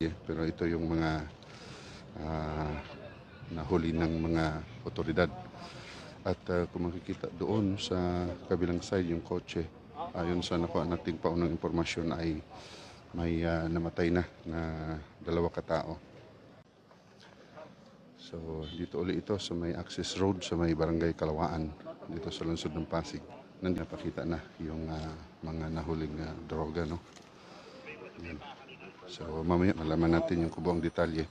Pero ito yung mga ah, nahuli ng mga otoridad. At ah, kung makikita doon sa kabilang side yung kotse, ayon sa nakuha nating paunang impormasyon ay may ah, namatay na na dalawa katao. So dito uli ito sa may access road sa may barangay Kalawaan dito sa lungsod ng Pasig. Nandito napakita na yung ah, mga nahuling ah, droga no. Yan. So mamaya malaman natin yung kubuang detalye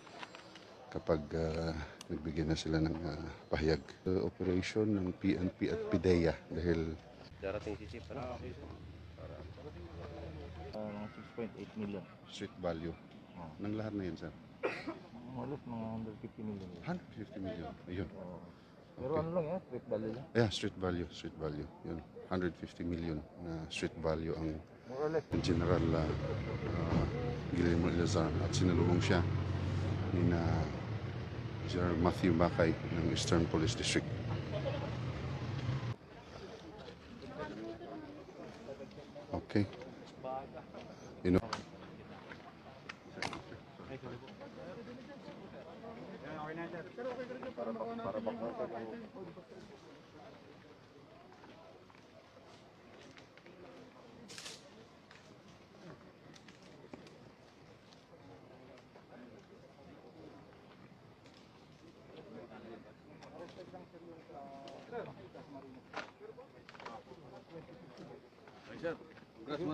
kapag ah, nagbigay na sila ng ah, pahayag. Uh, operation ng PNP at PIDEA dahil Darating si Chief, ano? Uh, mga 6.8 million. street value Oh. ng lahat na yun sir. Halos mga 150 million. yun. 150 million. Ayun. Oo. Pero Okay. ano lang yan, street value lang. Yeah, street value, street value. Yun. 150 million na street value ang General uh, uh, Guillermo Elazar at sinalubong siya ni na General Matthew Bakay ng Eastern Police District. Okay. You know,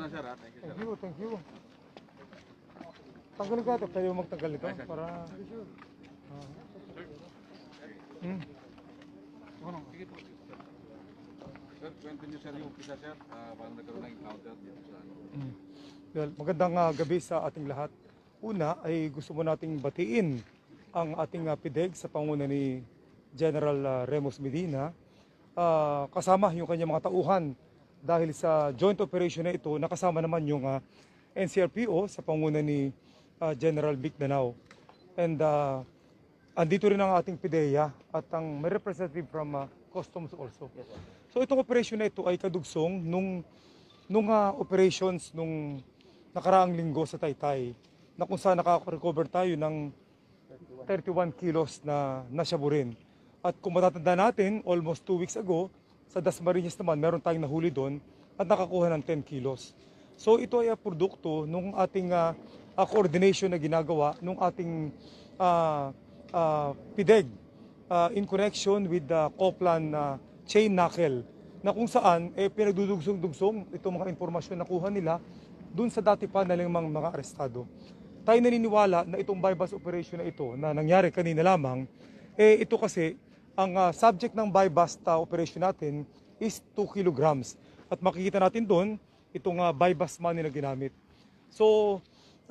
Thank you, thank you. Tanggalin ka ito, kayo magtanggal nito para... Ah. Hmm. Sir, kwento niyo sir yung umpisa sir, Ah, paano nagkaroon ng encounter dito sa ano? Hmm. Well, magandang ah, gabi sa ating lahat. Una ay gusto mo nating batiin ang ating ah, PIDEG sa panguna ni General ah, Remus Medina ah, kasama yung kanyang mga tauhan dahil sa joint operation na ito nakasama naman yung ah, NCRPO sa panguna ni ah, General Vic Danao. And ah, andito rin ang ating PIDEA at ang may representative from ah, Customs also. So itong operation na ito ay kadugsong nung nung ah, operations nung nakaraang linggo sa Taytay na kung saan nakaka-recover tayo ng 31 kilos na nasyabu rin. At kung matatanda natin, almost 2 weeks ago, sa Dasmariñas naman, meron tayong nahuli doon at nakakuha ng 10 kilos. So ito ay produkto nung ating ah, ah, coordination na ginagawa nung ating ah, ah, PIDEG ah, in connection with the Coplan ah, chain knuckle na kung saan eh, pinagdudugsong-dugsong itong mga impormasyon na kuha nila dun sa dati pa mga, mga arestado. Tayo naniniwala na itong bypass operation na ito na nangyari kanina lamang, eh ito kasi ang ah, subject ng bypass ta operation natin is 2 kilograms. At makikita natin doon itong uh, bypass money na ginamit. So,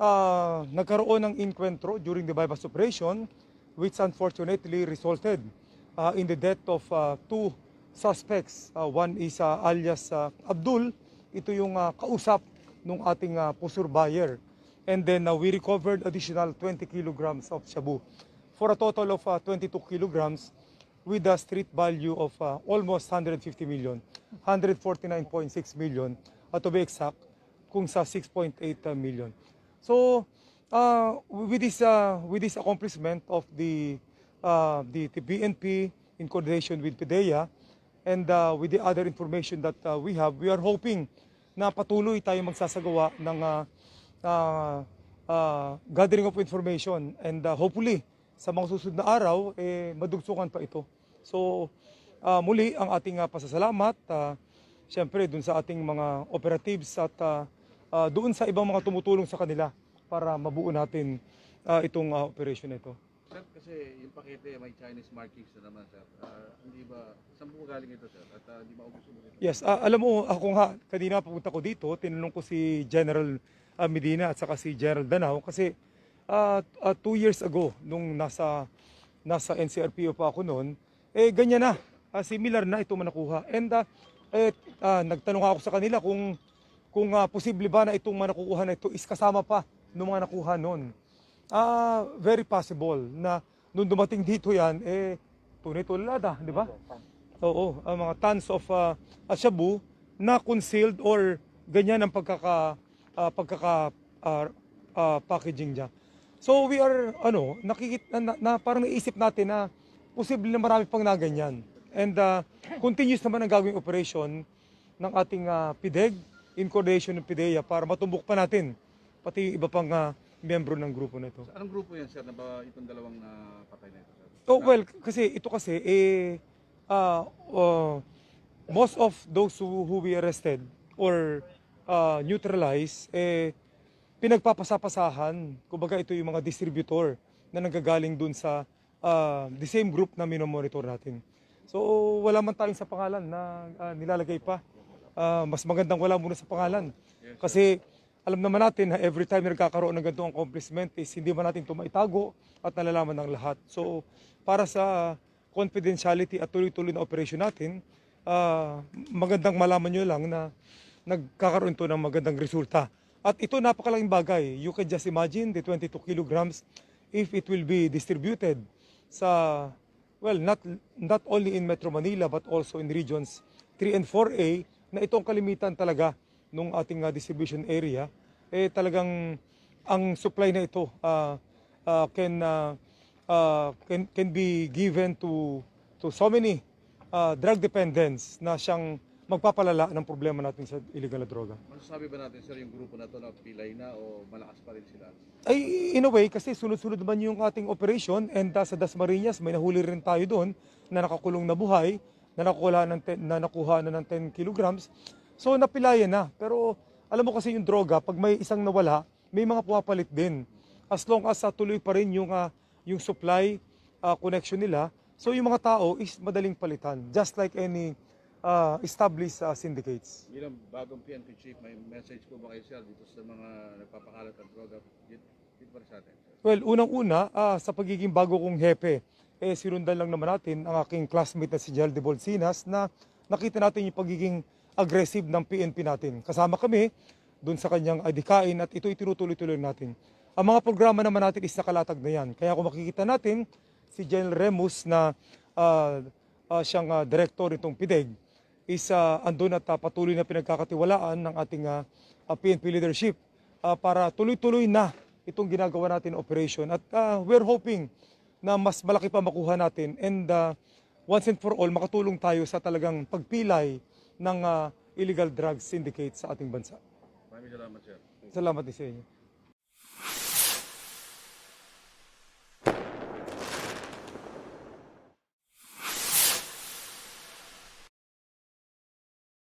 ah, nagkaroon ng inkwentro during the bypass operation which unfortunately resulted ah, in the death of ah, two suspects. Ah, one is ah, alias ah, Abdul, ito yung ah, kausap ng ating uh, pusur buyer. And then uh, we recovered additional 20 kilograms of shabu for a total of uh, 22 kilograms with a street value of uh, almost 150 million, 149.6 million, at to be exact, kung sa 6.8 uh, million. So, uh, with this uh, with this accomplishment of the uh, the, the BNP in coordination with PIDEA and uh, with the other information that uh, we have, we are hoping na patuloy tayo magsasagawa ng uh, uh, uh, gathering of information and uh, hopefully sa mga susunod na araw eh madugsungan pa ito. So uh, muli ang ating uh, pasasalamat uh, siyempre dun sa ating mga operatives at uh, uh, doon sa ibang mga tumutulong sa kanila para mabuo natin uh, itong uh, operation na ito. Sir, kasi yung pakete may Chinese markings na naman sir. Ah, hindi ba, saan po galing ito sir? At ah, hindi maubos mo rin? Yes, ah, alam mo ako nga kanina pupunta ko dito, tinanong ko si General ah, Medina at saka si General Danao kasi ah, ah, two years ago nung nasa nasa NCRPO pa ako noon, eh ganyan na, ah, similar na ito manakuha. And ah, eh, ah, nagtanong ako sa kanila kung kung ah, posible ba na itong mga nakukuha na ito is kasama pa ng mga nakuha noon. Ah, very possible na nung dumating dito yan, eh, tunay tulada, di ba? Oo, ang mga tons of uh, shabu na concealed or ganyan ang pagkaka ah, pagkaka ah, ah, packaging niya. So we are, ano, nakikita, na, na, parang naisip natin na posible na marami pang naganyan. And uh, continuous naman ang gagawing operation ng ating uh, PIDEG in coordination ng PIDEA para matumbok pa natin pati yung iba pang uh, miyembro ng grupo na ito. Anong grupo yan, sir, na ba itong dalawang ah, patay na ito, sir? Oh, well, kasi ito kasi, eh, uh, uh, most of those who, who we arrested or uh, neutralized, eh, pinagpapasapasahan. Kumbaga ito yung mga distributor na nanggagaling dun sa uh, the same group na minomonitor natin. So, wala man tayong sa pangalan na uh, nilalagay pa. Uh, mas magandang wala muna sa pangalan. Kasi alam naman natin na every time na nagkakaroon ng ganitong accomplishment is hindi man natin ito maitago at nalalaman ng lahat. So, para sa confidentiality at tuloy-tuloy na operation natin, ah, magandang malaman nyo lang na nagkakaroon ito ng magandang resulta. At ito napakalaking bagay. You can just imagine the 22 kilograms if it will be distributed sa, well, not, not only in Metro Manila but also in regions 3 and 4A na itong kalimitan talaga nung ating uh, distribution area, eh talagang ang supply na ito ah, ah, can, ah, ah, can, can be given to, to so many ah, drug dependents na siyang magpapalala ng problema natin sa illegal na droga. Masasabi ba natin, sir, yung grupo na to na pilay na o malakas pa rin sila? Ay, in a way, kasi sunod-sunod naman yung ating operation and uh, sa Dasmariñas, may nahuli rin tayo doon na nakakulong na buhay, na nakuha, ng 10, na nakuha na ng 10 kilograms. So, napilayan na. Pero, alam mo kasi yung droga, pag may isang nawala, may mga pumapalit din. As long as uh, tuloy pa rin yung, uh, yung supply uh, connection nila, so yung mga tao is madaling palitan. Just like any uh, established uh, syndicates. Bilang bagong PNP chief, may message po ba kayo, sir, dito sa mga nagpapakalat ng droga? Dito, dito pa rin sa atin, sir. Well, unang-una, ah, sa pagiging bago kong hepe, eh, sinundan lang naman natin ang aking classmate na si Jel de Bolsinas na nakita natin yung pagiging aggressive ng PNP natin. Kasama kami doon sa kanyang adikain at ito itinutuloy-tuloy natin. Ang mga programa naman natin is nakalatag na yan. Kaya kung makikita natin, si General Remus na ah, ah, siyang ah, director itong PIDEG is ah, andun at ah, patuloy na pinagkakatiwalaan ng ating ah, ah, PNP leadership ah, para tuloy-tuloy na itong ginagawa natin operation. At ah, we're hoping na mas malaki pa makuha natin and ah, once and for all makatulong tayo sa talagang pagpilay ng ah, illegal drugs syndicate sa ating bansa. Maraming salamat, sir. Salamat din sa inyo.